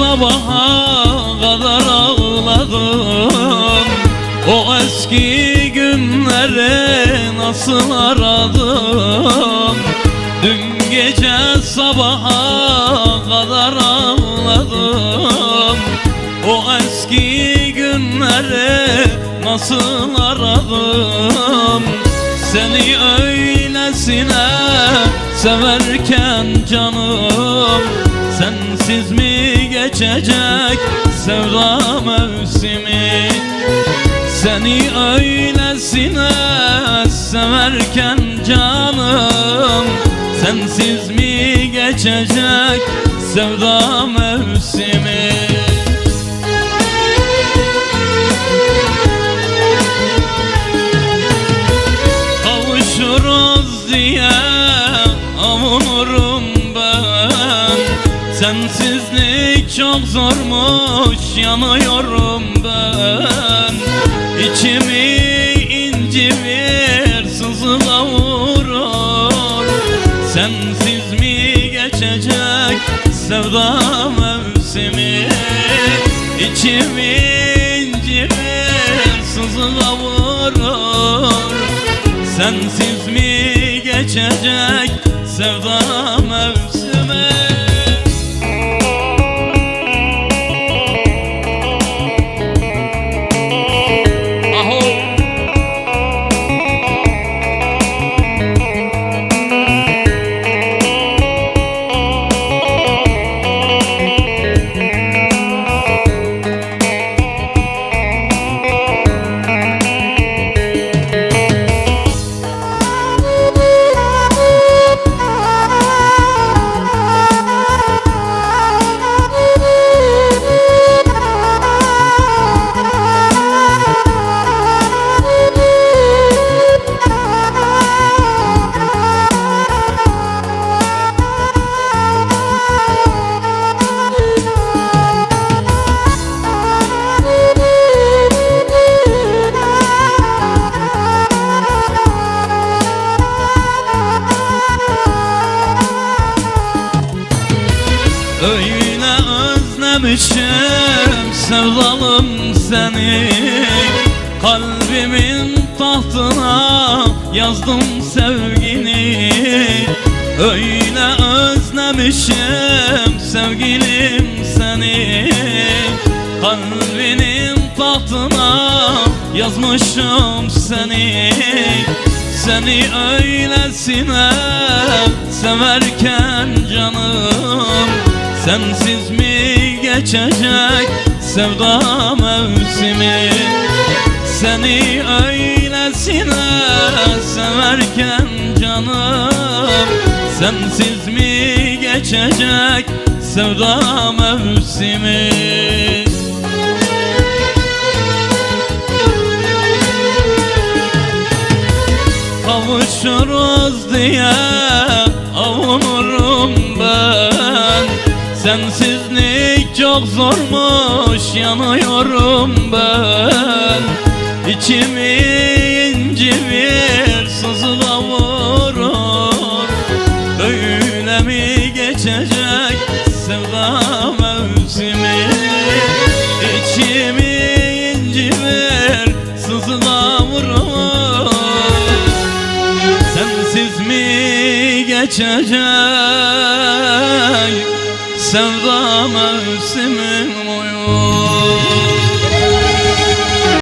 sabaha kadar ağladım. O eski günleri nasıl aradım? Dün gece sabaha kadar ağladım. O eski günleri nasıl aradım? Seni öylesine severken canım Sensiz mi geçecek sevda mevsimi. Seni öylesine severken canım Sensiz mi geçecek sevda mevsimi? Kavuşuruz diye avunurum ben. Sensizlik çok zormuş yanıyorum ben. İçimi incimir sızı kavurur Sensiz mi geçecek sevda mevsimi? İçimi incimir sızı kavurur Sensiz mi geçecek sevda mevsimi Öyle özlemişim sevdalım seni. Kalbimin tahtına yazdım sevgini. Öyle özlemişim sevgilim seni. Kalbinin tahtına yazmışım seni. Seni öylesine severken canım Sensiz mi geçecek sevda mevsimi? Seni öylesine severken canım Sensiz mi geçecek sevda mevsimi? Kavuşuruz diye Sensizlik çok zormuş yanıyorum ben. İçimi incimir sızı kavurur Böyle mi geçecek sevda mevsimi? İçimi incimir sızı kavurur Sensiz mi geçecek sevda mevsimim uyur